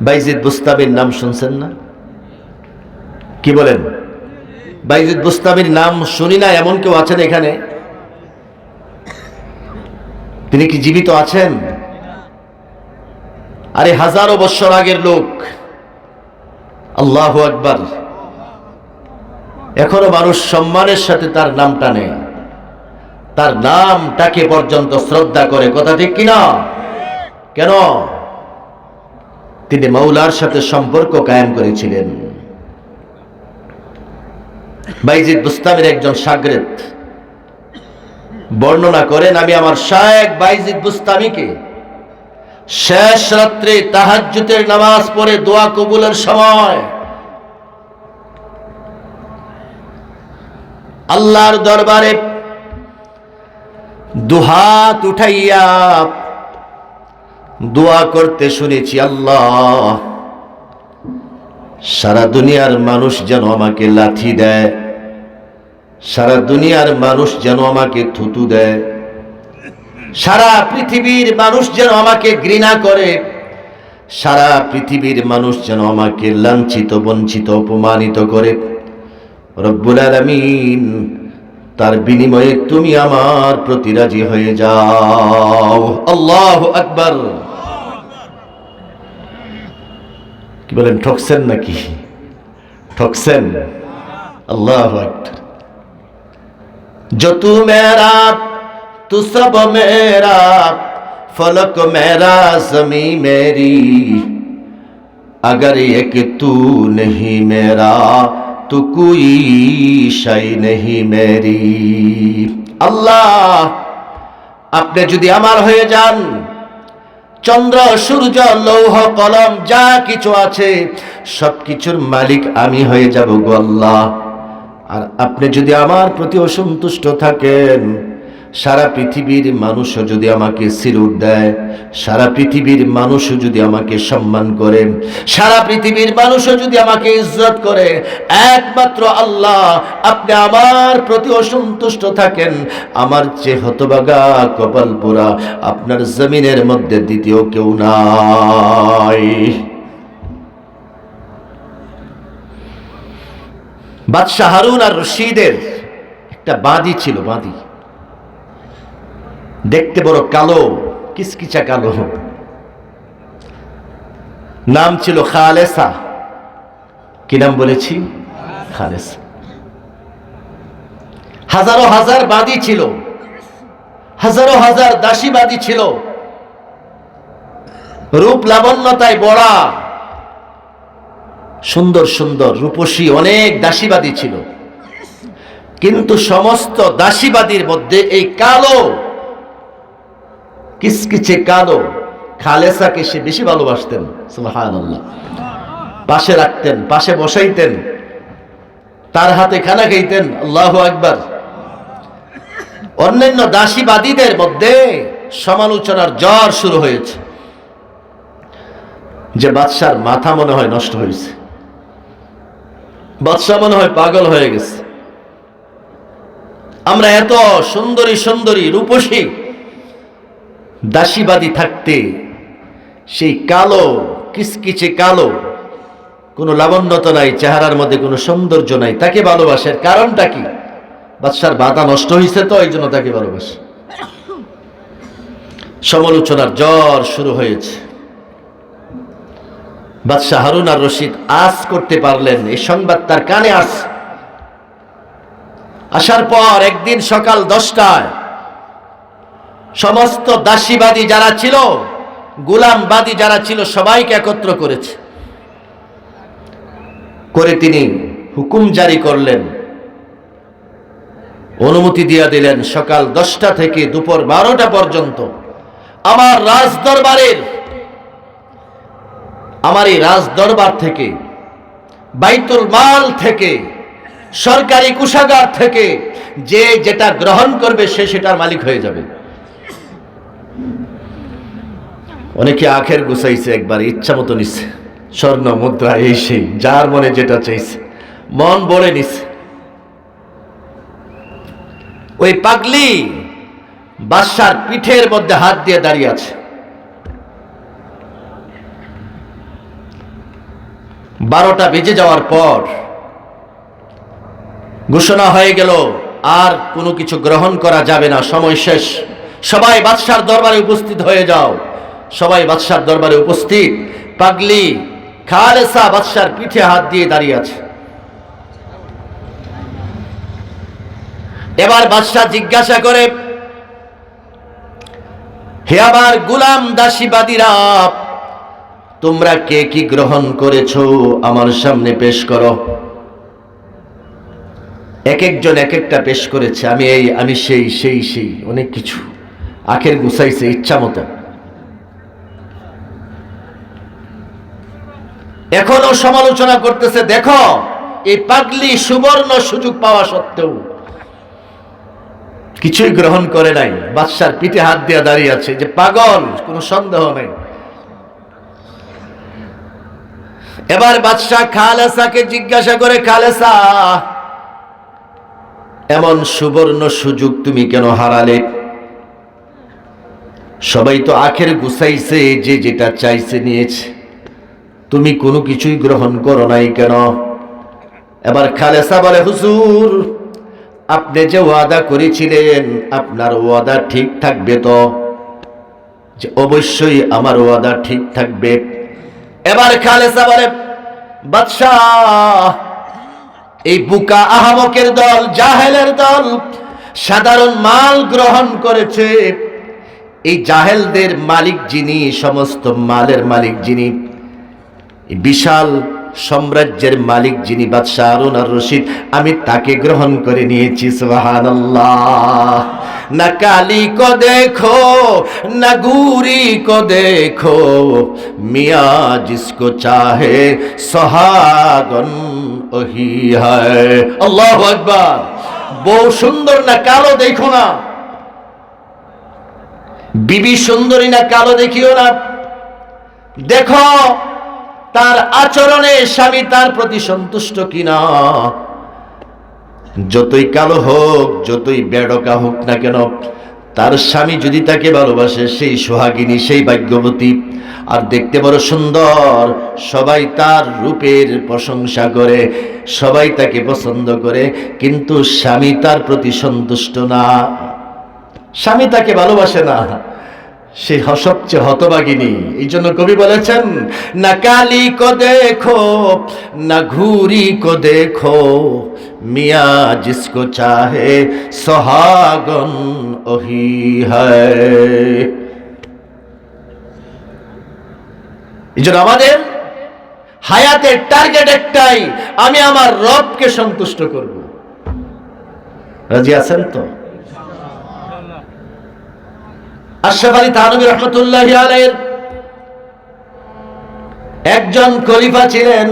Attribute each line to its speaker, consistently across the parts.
Speaker 1: বাইজিদ বুস্তামির নাম শুনছেন না? কি বলেন? বাইজিদ বুস্তামির নাম শুনি না, এমন কেউ আছেন এখানে? তিনি কি জীবিত আছেন? আরে হাজারো বছর আগের লোক। আল্লাহ আকবার। এখনও মানুষ সম্মানের সাথে তার নামটা নেয়। তার নামটাকে পর্যন্ত শ্রদ্ধা করে, কথা ঠিক কিনা? কেন? তিনি মৌলার সাথে সম্পর্ক কায়েম করেছিলেন। বাইজিদ বুস্তামের একজন সাগরেত বর্ণনা করেন, আমি আমার শায়েক বাইজিদ বুস্তামিকে শেষ রাত্রে তাহাজ্জুদের নামাজ পড়ে দোয়া কবুলের সময় আল্লাহর দরবারে দুহাত উঠাইয়া দোয়া করতে শুনেছি, আল্লাহ, সারা দুনিয়ার মানুষ যেন আমাকে লাথি দেয়, সারা দুনিয়ার মানুষ যেন আমাকে থুতু দেয়, সারা পৃথিবীর মানুষ যেন আমাকে ঘৃণা করে, সারা পৃথিবীর মানুষ যেন আমাকে লাঞ্ছিত, বঞ্চিত, অপমানিত করে। রব্বুল আলামিন তার বিনিময়ে তুমি আমার প্রতি রাজি হয়ে যাও আল্লাহ আকবার কি বলেন ঠকছেন নাকি ঠকছেন আল্লাহ আকবার जो तू मेरा तू सब मेरा फलक मेरा जमी मेरी अगर एक तू नहीं मेरा তুকুই শাই নেহি মেরি। আল্লাহ, আপনি যদি আমার হয়ে যান, চন্দ্র, সূর্য, লৌহ, কলম, যা কিছু আছে সব কিছুর মালিক আমি হয়ে যাব গো আল্লাহ। আর আপনি যদি আমার প্রতি অসন্তুষ্ট থাকেন সারা পৃথিবীর মানুষও যদি আমাকে সিরুট দেয়, সারা পৃথিবীর মানুষও যদি আমাকে সম্মান করে, সারা পৃথিবীর মানুষও যদি আমাকে ইজ্জত করে, একমাত্র আল্লাহ, আপনি আমার প্রতি অসন্তুষ্ট থাকেন। আমার যে হতবাগা কপাল পোড়া আপনার জমিনের মধ্যে দ্বিতীয় কেউ নাই। বাদশাহ হারুন আর রশিদের একটা বাঁধি ছিল বাঁধি দেখতে বড় কালো কিসকিচা কালো। নাম ছিল খালেসা। কি নাম বলেছি? খালেসা। হাজারো হাজার বাদী ছিল। হাজারো হাজার দাসী বাদী ছিল। রূপ লাবণ্যতায় বড়া। সুন্দর সুন্দর রূপসী অনেক দাসীবাদী ছিল। কিন্তু সমস্ত দাসীবাদীর মধ্যে এই কালো কিসকিচে কালো। খালেসাকে সে বেশি ভালোবাসতেন, সুবহানাল্লাহ। পাশে রাখতেন, পাশে বসাইতেন। তার হাতে খানা খাইতেন, আল্লাহ একবার অন্যান্য দাসীবাদীদের মধ্যে সমালোচনার জ্বর শুরু হয়েছে। যে বাদশার মাথা মনে হয় নষ্ট হয়েছে। বাদশাহ মনে হয় পাগল হয়ে গেছে। আমরা এত সুন্দরী সুন্দরী রূপসী দাসীবাদী থাকতে, সেই কালো কিচকিচে কালো, কোনো লাবণ্যতা নাই, চেহারার মধ্যে কোনো সৌন্দর্য নাই, তাকে ভালোবাসার কারণটা কি? বাদশার বাধা নষ্ট হয়েছে তো, এই জন্য তাকে ভালোবাসে। সমালোচনার জ্বর শুরু হয়েছে। বাদশাহ হারুন আর রশিদ আজ করতে পারলেন এই সংবাদ তার কানে আস আসার পর একদিন সকাল দশটায় সমস্ত দাসীবাদী যারা ছিল, গুলামবাদী যারা ছিল, সবাইকে একত্র করেছে। করে তিনি হুকুম জারি করলেন। অনুমতি দিয়ে দিলেন সকাল দশটা থেকে দুপুর বারোটা পর্যন্ত। আমার রাজ দরবারের আমার এই রাজ দরবার থেকে, বাইতুল মাল থেকে, সরকারি কুষাগার থেকে, যে যেটা গ্রহণ করবে সে সেটার মালিক হয়ে যাবে। অনেকে আখের গুছাইছে একবার, ইচ্ছা মতো নিছে। স্বর্ণ মুদ্রা, এই সেই, যার মনে যেটা চাইছে। মন বলে নিছে। ওই পাগলি বাদশার পিঠের মধ্যে হাত দিয়ে দাঁড়িয়ে আছে। বারোটা বেজে যাওয়ার পর ঘোষণা হয়ে গেল, আর কোনো কিছু গ্রহণ করা যাবে না, সময় শেষ। সবাই বাদশার দরবারে উপস্থিত হয়ে যাও। সবাই বাদশার দরবারে উপস্থিত। পাগলি খালেসা বাদশার পিঠে হাত দিয়ে দাঁড়িয়ে আছে। এবার বাদশাহ জিজ্ঞাসা করে, হে আমার গুলাম দাসীবাদীরা তোমরা কে কি গ্রহণ করেছ? আমার সামনে পেশ করো। এক একজন এক একটা পেশ করেছে। আমি এই, আমি সেই সেই সেই, অনেক কিছু। আখের গুছাইছে ইচ্ছা মতো। এখনও সমালোচনা করতেছে, দেখো, এই পাগলি সুবর্ণ সুযোগ পাওয়া সত্ত্বেও কিছুই গ্রহণ করে নাই। বাদশার পিঠে হাত দিয়ে দাঁড়িয়ে আছে যে, পাগল, কোনো সন্দেহ নেই। এবার বাদশাহ খালেসাকে জিজ্ঞাসা করে, খালেসা, এমন সুবর্ণ সুযোগ তুমি কেন হারালে? সবাই তো আখের গুছাইছে, যে যেটা চাইছে নিয়েছে। তুমি কোনো কিছুই গ্রহণ করো নাই কেন? এবার খালেসা বলে, হুজুর, আপনি যে ওয়াদা করেছিলেন, আপনার ওয়াদা ঠিক থাকবে তো? যে অবশ্যই আমার ওয়াদা ঠিক থাকবে। এবার খালেসা বলে, বাদশাহ, এই বুকা আহমকের দল, জাহেলের দল সাধারণ মাল গ্রহণ করেছে। এই জাহেলদের মালিক যিনি, সমস্ত মালের মালিক যিনি বিশাল সাম্রাজ্যের মালিক যিনি বাদশাহ আরুন আর রশিদ, আমি তাকে গ্রহণ করে নিয়েছি না কালি কো দেখো, না গুরি কো দেখো, মিয়া জিসকো চাহে সোহাগন ওহি হয়। আল্লাহ আকবার। বউ সুন্দর না কালো দেখো না। বিবি সুন্দরী না কালো দেখিও না। দেখো তার আচরণে স্বামী তার প্রতি সন্তুষ্ট কিনা? যতই কালো হোক, যতই বেড়কা হোক না কেন, তার স্বামী যদি তাকে ভালোবাসে, সেই সোহাগিনী, সেই ভাগ্যবতী। আর দেখতে বড় সুন্দর, সবাই তার রূপের প্রশংসা করে, সবাই তাকে পছন্দ করে, কিন্তু স্বামী তার প্রতি সন্তুষ্ট না। স্বামী তাকে ভালোবাসে না। সে সবচেয়ে হতবাগিনী এই জন্য কবি বলেছেন, না কালি কো দেখো, না ঘুরি কো দেখো, মিয়া জিসকো চাহে সোহাগন ওহি হয় এই জন্য আমাদের হায়াতের টার্গেট একটাই, আমি আমার রবকে সন্তুষ্ট করব। রাজি আছেন তো? আশরাফ আলী থানবী রহমতুল্লাহ আলাইয়ের একজন খলিফা ছিলেন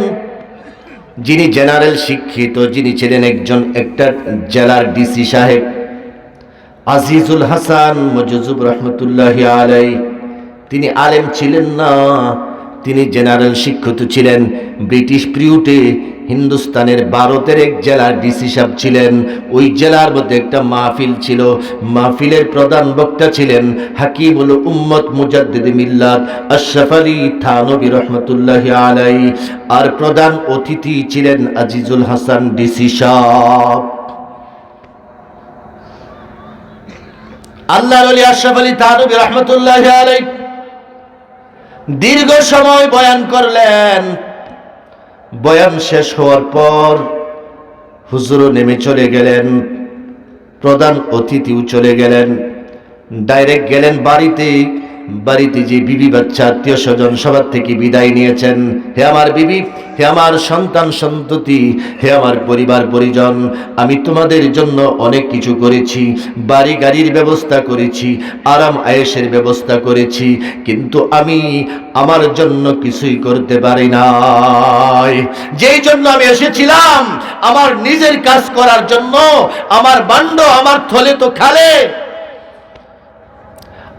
Speaker 1: যিনি জেনারেল শিক্ষিত, যিনি ছিলেন একজন একটা জেলার ডিসি সাহেব। আজিজুল হাসান মজুজুব রহমতুল্লাহ আলাই তিনি আলেম ছিলেন না, তিনি জেনারেল শিক্ষিত ছিলেন, ব্রিটিশ প্রিউটে হিন্দুস্তানের ভারতের এক জেলার ডিসি সাহেব ছিলেন। ওই জেলার মধ্যে একটা মাহফিল ছিল। মাহফিলের প্রধান বক্তা ছিলেন হাকিমুল উম্মত মুজাদ্দিদ মিল্লাত আশরাফ আলী থানবী রহমতুল্লাহ আলাই আর প্রধান অতিথি ছিলেন আজিজুল হাসান ডিসি সাহেব। আল্লাহর আলী আশরাফ আলী থানবী রহমতুল্লাহ আলাই দীর্ঘ সময় বয়ান করলেন। বয়ান শেষ হওয়ার পর হুজুরও নেমে চলে গেলেন। প্রধান অতিথিও চলে গেলেন। ডাইরেক্ট গেলেন বাড়িতে। বাড়িতে যে বিবি বাচ্চা আত্মীয় স্বজন সবার থেকে বিদায় নিয়েছেন, হে আমার বিবি, হে আমার সন্তান সন্ততি, হে আমার পরিবার পরিজন, আমি তোমাদের জন্য অনেক কিছু করেছি, বাড়ি গাড়ির ব্যবস্থা করেছি, আরাম আয়েসের ব্যবস্থা করেছি, কিন্তু আমি আমার জন্য কিছুই করতে পারি নাই। যেই জন্য আমি এসেছিলাম, আমার নিজের কাজ করার জন্য, আমার বান্ড আমার থলে তো খালে।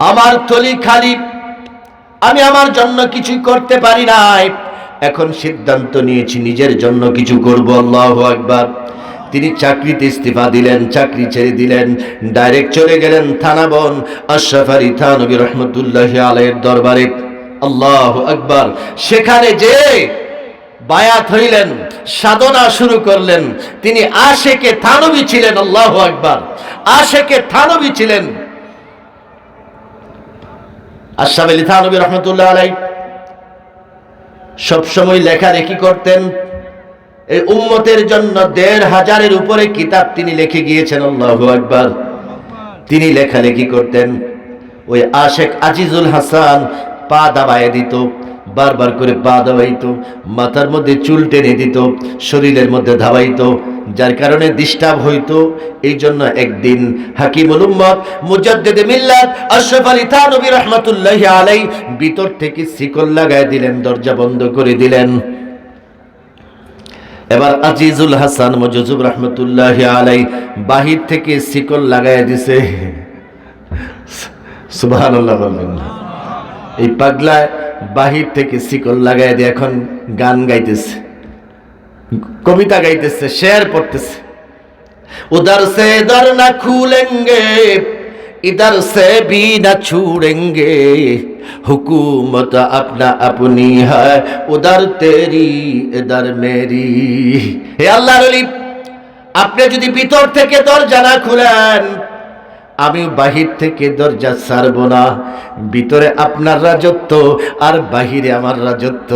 Speaker 1: আমার থলি খালি। আমি আমার জন্য কিছুই করতে পারি নাই। এখন সিদ্ধান্ত নিয়েছি, নিজের জন্য কিছু করব, আল্লাহ একবার তিনি চাকরিতে ইস্তিফা দিলেন, চাকরি ছেড়ে দিলেন, ডাইরেক্ট চলে গেলেন থানাবন আশরাফ আলী থানবী রহমতুল্লাহ আলাইয়ের দরবারে। আল্লাহ আকবার। সেখানে যে বায়াত হইলেন, সাধনা শুরু করলেন। তিনি আশেকে থানবী ছিলেন, আল্লাহ আকবার। আশেকে থানবী ছিলেন। আশরাফ আলী থানবী রহমতুল্লাহ আলাই সবসময় লেখালেখি করতেন। এই উম্মতের জন্য দেড় হাজারের উপরে কিতাব তিনি লিখে গিয়েছেন, আল্লাহ আকবার। তিনি লেখালেখি করতেন। ওই আশেক আজিজুল হাসান পা দাবায় দিত। বারবার করে পা দাবাইতো, মাথার মধ্যে চুল টেনে দিত, শরীরের মধ্যে ধাবাইতো, যার কারণে ডিস্টার্ব হইতো। এই জন্য একদিন হাকিমুল উম্মত মুজাদ্দিদে মিল্লাত আশরাফ আলী থানবী রাহমাতুল্লাহি আলাই ভিতর থেকে শিকল লাগায় দিলেন, দরজা বন্ধ করে দিলেন। এবার আজিজুল হাসান মজুজুব রহমতুল্লাহ আলাই বাহির থেকে শিকল লাগায় দিছে। বলবেন এই পাগলায় বাহির থেকে শিকল লাগায় দিয়ে এখন গান গাইতেছে কবিতা গাইতেছে শেয়ার পড়তেছে उधर से दर न खूलेंगे इधर से भी न छूड़ेंगे हुकूमत अपना अपनी है उधर तेरी इधर मेरी হে আল্লাহ আপনি যদি ভিতর থেকে দরজা না খুলেন আমি বাহির থেকে দরজা ছাড়ব না। ভিতরে আপনার রাজত্ব আর বাহিরে আমার রাজত্ব।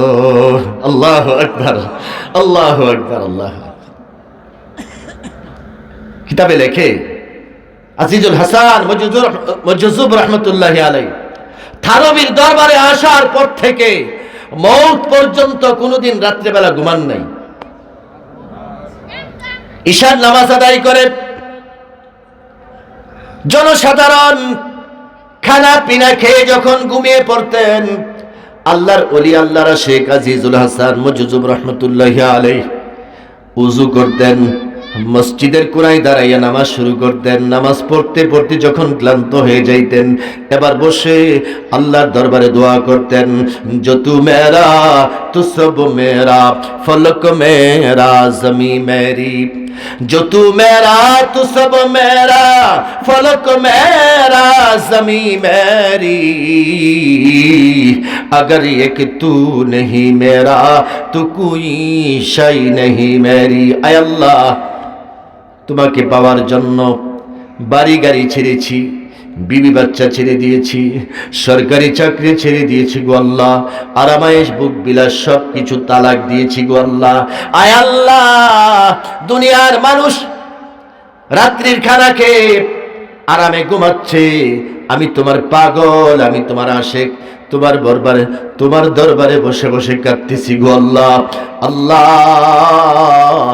Speaker 1: আল্লাহ আকবার আল্লাহ আকবার, আল্লাহ কিতাবে লেখে, আজিজুল হাসান মজুজুব রহমতুল্লাহ আলাই থানবীর দরবারে আসার পর থেকে মৌত পর্যন্ত কোনোদিন রাত্রেবেলা ঘুমান নাই। ঈশান নামাজ আদায় করে জনসাধারণ খানা পিনা খেয়ে যখন ঘুমিয়ে পড়তেন, আল্লাহর অলি আল্লাহরা শেখ আজিজুল হাসান মজুজুব রহমতুল্লাহ আলাই উজু করতেন। মসজিদের কোনায় দাঁড়াইয়া নামাজ শুরু করতেন নামাজ পড়তে পড়তে যখন ক্লান্ত হয়ে যাইতেন এবার বসে আল্লাহর দরবারে দোয়া করতেন যতু মেরা তু সব মেরা ফলক মেরা জমি মেরি जो तू मेरा तू सब मेरा फलक मेरा जमी मेरी अगर एक तू नहीं मेरा तो कोई शाई नहीं मेरी আয় আল্লাহ তোমাকে পাওয়ার জন্য বাড়ি গাড়ি ছেড়েছি, বিবি বাচ্চা ছেড়ে দিয়েছি, সরকারি চাকরি ছেড়ে দিয়েছি গো আল্লাহ, আরামায়েশ, বুক বিলাস সব কিছু তালাক দিয়েছি গো আল্লাহ। আয় আল্লাহ, দুনিয়ার মানুষ রাত্রির খানা খেয়ে আরামে ঘুমাচ্ছে, আমি তোমার পাগল, আমি তোমার আশেক, তোমার দরবারে তোমার দরবারে বসে বসে কাঁদতেছি গো আল্লাহ। আল্লাহ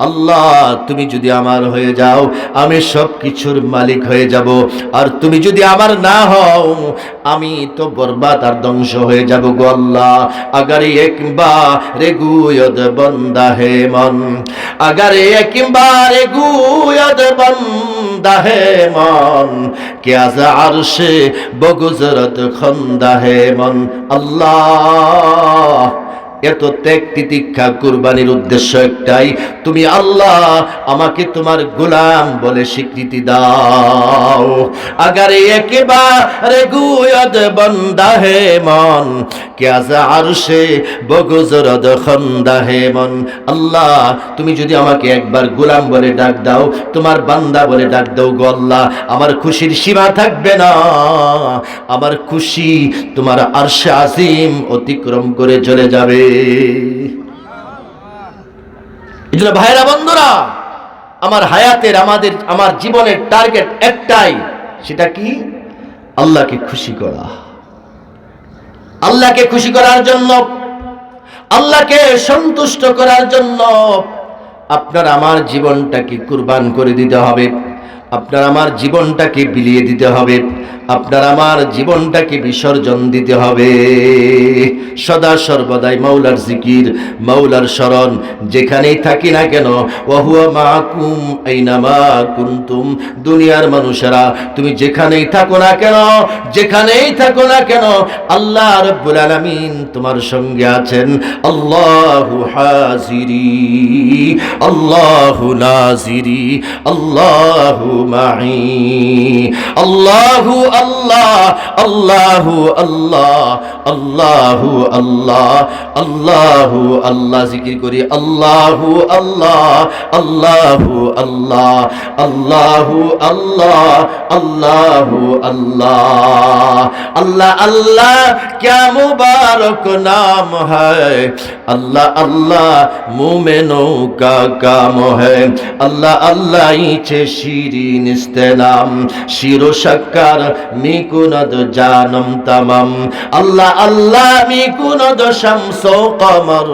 Speaker 1: আল্লাহ, তুমি যদি আমার হয়ে যাও, আমি সব কিছুর মালিক হয়ে যাব। আর তুমি যদি আমার না হও, আমি তো বরবাদ আর ধ্বংস হয়ে যাব গো আল্লাহ। আগার একবার গুয়দ বন্দা হে মন। আগার একবার গুয়দ বন্দা হে মন। কে আজ আরশে বগুজরত খন্দা হে মন। আল্লাহ এত ত্যাগ তিতিক্ষা কুরবানির উদ্দেশ্য একটাই, তুমি আল্লাহ আমাকে তোমার গোলাম বলে স্বীকৃতি দাও। আগারে একেবারে গুয়দ বন্দা হে মন আরশে বগজরদ খন্দা হে মন। আল্লাহ, তুমি যদি আমাকে একবার গোলাম বলে ডাক দাও, তোমার বান্দা বলে ডাক দাও গো আল্লাহ, আমার খুশির সীমা থাকবে না। আমার খুশি তোমার আরশে আজিম অতিক্রম করে চলে যাবে। ভাইরা বন্ধুরা, আমার হায়াতের, আমাদের, আমার জীবনের টার্গেট একটাই, সেটা কি? আল্লাহকে খুশি করা। আল্লাহকে খুশি করার জন্য, আল্লাহকে সন্তুষ্ট করার জন্য আপনার, আমার জীবনটাকে কুরবান করে দিতে হবে। আপনার আমার জীবনটাকে বিলিয়ে দিতে হবে। আপনার আমার জীবনটাকে বিসর্জন দিতে হবে। সদা সর্বদাই মাওলার জিকির, মাওলার স্মরণ, যেখানেই থাকি না কেন আইনামা কুনতুম। দুনিয়ার মানুষেরা, তুমি যেখানেই থাকো না কেন, যেখানেই থাকো না কেন, আল্লাহ রব্বুল আলামিন তোমার সঙ্গে আছেন। আল্লাহু হাজিরি, আল্লাহু নাজিরি, আল্লাহু মাই আল্লাহু আল্লাহ আল্লাহু আল্লাহ আল্লাহু আল্লাহ আল্লাহু আল্লাহ জিকির করি, আল্লাহু আল্লাহ আল্লাহু আল্লাহ আল্লাহু আল্লাহ আল্লাহু আল্লাহ। আল্লাহ আল্লাহ, ক্যা মুবারক নাম হ্যায়? আল্লাহ আল্লাহ মুমেনও কা কাম হ্যায়? আল্লাহ আল্লাহ ইছে শিরি আল্লাহ আল্লাহ, মিকুনদ শামস কমর।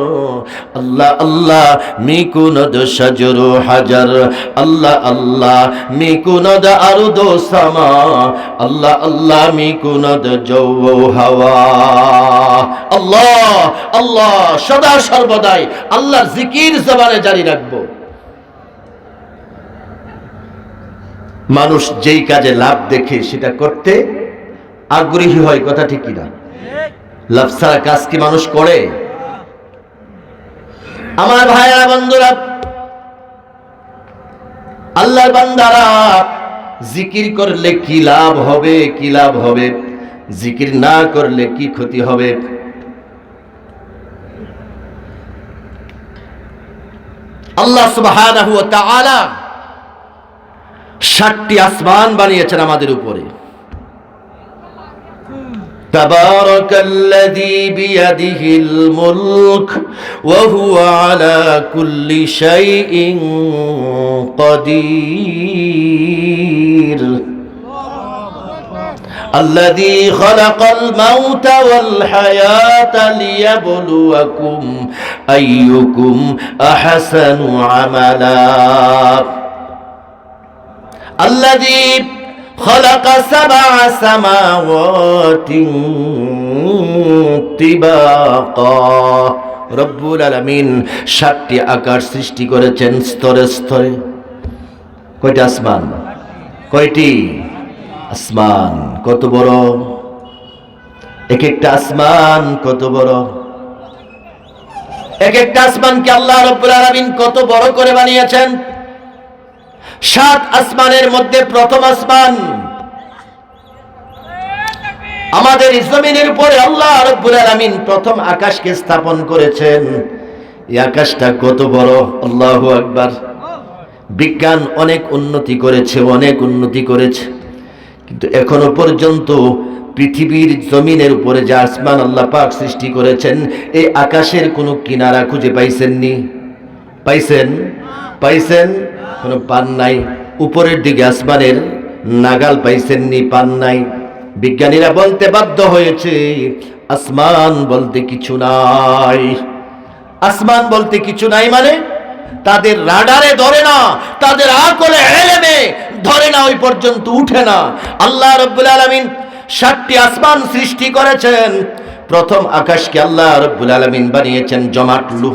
Speaker 1: আল্লাহ আল্লাহ আল্লাহ আল্লাহ, মিকুনদ আরুদ আল্লাহ আল্লাহ হাওয়া। আল্লাহ আল্লাহ, সদা সর্বদাই আল্লাহর জিকির জবানে জারি রাখব। মানুষ যেই কাজে লাভ দেখে সেটা করতে আগ্রহী হয়, কথা ঠিক কিনা? লাভ ছাড়া কাজ কি মানুষ করে? আমার ভাইয়েরা, বন্ধুরা, আল্লাহর বান্দারা, জিকির করলে কি লাভ হবে, কি লাভ হবে? জিকির না করলে কি ক্ষতি হবে? আল্লাহ সুবহানাহু ওয়া তাআলা ষাটটি আসমান বানিয়েছেন আমাদের উপরে تبارك الذي بيده الملك وهو على كل شيء قدير الذي خلق الموت والحياة ليبلوكم أيكم أحسن عملا الذي خلق سبع سماوات طباقا রব্বুল আলামিন সাতটি আকাশ সৃষ্টি করেছেন স্তরে স্তরে কয়টা আসমান কয়টি আসমান কত বড় এক একটা আসমান কত বড় এক একটা আসমানকে আল্লাহ রব্বুল আলামিন কত বড় করে বানিয়েছেন সাত আসমানের মধ্যে প্রথম আসমান। আমাদের জমিনের উপরে আল্লাহ রব্বুল আলামিন প্রথম আকাশকে স্থাপন করেছেন। এই আকাশটা কত বড়? আল্লাহ আকবার। বিজ্ঞান অনেক উন্নতি করেছে, অনেক উন্নতি করেছে। কিন্তু এখনও পর্যন্ত পৃথিবীর জমিনের উপরে যে আসমান আল্লাহ পাক সৃষ্টি করেছেন, এই আকাশের কোনো কিনারা খুঁজে পাইছেননি। পাইছেন? পাইছেন? কোনো পান নাই। উপরের দিকে আসমানের নাগাল পাইছেননি, পান নাই। বিজ্ঞানীরা বলতে বাধ্য হয়েছে, আসমান বলতে কিছু নাই। আসমান বলতে কিছু নাই মানে তাদের রাডারে ধরে না, তাদের আকলে এলেমে ধরে না, ওই পর্যন্ত উঠে না। আল্লাহ রব্বুল আলামিন ষাটটি আসমান সৃষ্টি করেছেন। প্রথম আকাশকে আল্লাহ রব্বুল আলামিন বানিয়েছেন জমাটলু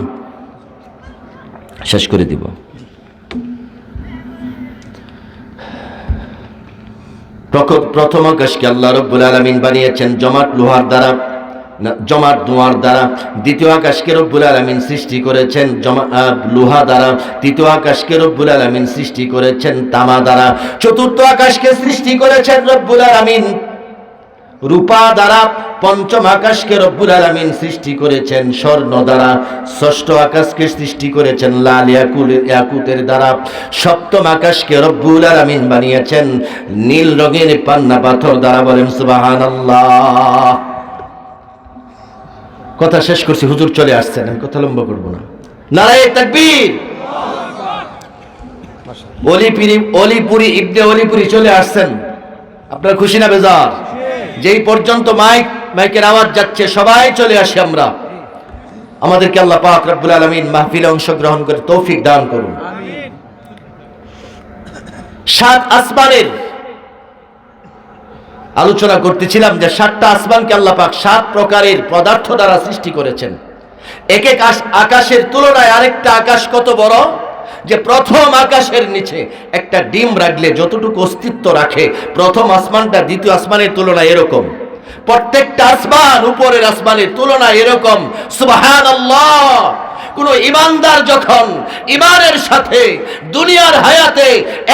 Speaker 1: শেষ করে দিব। প্রথম আকাশকে আল্লাহ রব্বুল আলমিন বানিয়েছেন জমাট লোহার দ্বারা জমাট ধোঁয়ার দ্বারা। দ্বিতীয় আকাশকে রব্বুল আলমিন সৃষ্টি করেছেন জমা লোহা দ্বারা। তৃতীয় আকাশকে রব্বুল আলমিন সৃষ্টি করেছেন তামা দ্বারা। চতুর্থ আকাশকে সৃষ্টি করেছেন রব্বুল আলামিন রূপা দ্বারা পঞ্চম আকাশকে রব্বুল আলামিন সৃষ্টি করেছেন, স্বর্ণ দ্বারা, ষষ্ঠ আকাশকে সৃষ্টি করেছেন, লাল ইয়াকুতের দ্বারা, সপ্তম আকাশকে রব্বুল আলামিন বানিয়েছেন, নীল রঙের পান্না পাথর দ্বারা বলেন, সুবহানাল্লাহ। কথা শেষ করছি, হুজুর চলে আসছেন, আমি কথা লম্বা করব না। নারায়ে তাকবীর! অলিপুরি অলিপুরি, ইবনে অলিপুরি চলে আসছেন। আপনার খুশি না বেজার? যেই পর্যন্ত মাইক, মাইকের আওয়াজ যাচ্ছে, সবাই চলে আসি আমরা। আমাদেরকে আল্লাহ পাক রব্বুল আলামিন মাহফিলে অংশগ্রহণ করে তৌফিক দান করুন। সাত আসমানের আলোচনা করতেছিলাম যে সাতটা আসমানকে আল্লাহ পাক সাত প্রকারের পদার্থ দ্বারা সৃষ্টি করেছেন। এক এক আকাশের তুলনায় আরেকটা আকাশ কত বড়? যে প্রথম আকাশের নিচে একটা ডিম রাখলে যতটুকু অস্তিত্ব রাখে, প্রথম আসমানটা দ্বিতীয় আসমানের তুলনায় এরকম। প্রত্যেকটা আসমান উপরের আসমানের তুলনায় এরকম। সুবাহান কোন ইমানদার যখন ইমানের সাথে দুনিয়ার হায়াতে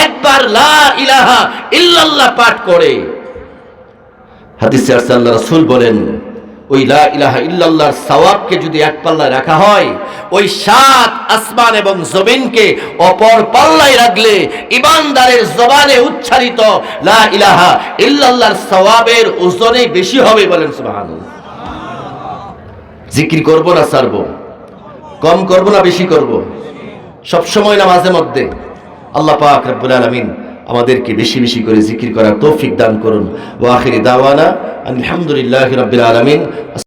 Speaker 1: একবার লা ইলাহা ইল্লাল্লাহ পাঠ করে, হাদিসে আল্লাহ রাসূল বলেন ওই লা ইলাহা ইল্লাল্লাহর সওয়াবকে যদি এক পাল্লায় রাখা হয়, ওই সাত আসমান এবং জমিনকে অপর পাল্লায় রাখলে ইমানদারের জবানে উচ্চারিত লা ইলাহা ইল্লাল্লাহর সওয়াবের ওজনে বেশি হবে বলেন সুবহানাল্লাহ। জিকির করব না সারব? কম করব না বেশি করব? সব সময় না মাঝে মধ্যে। আল্লাহ পাক রব্বুল আলামিন আমাদেরকে বেশি বেশি করে জিকির করার তৌফিক দান করুন। ওয়া আখিরি দাওয়ানা, আলহামদুলিল্লাহ রবিল আলামিন।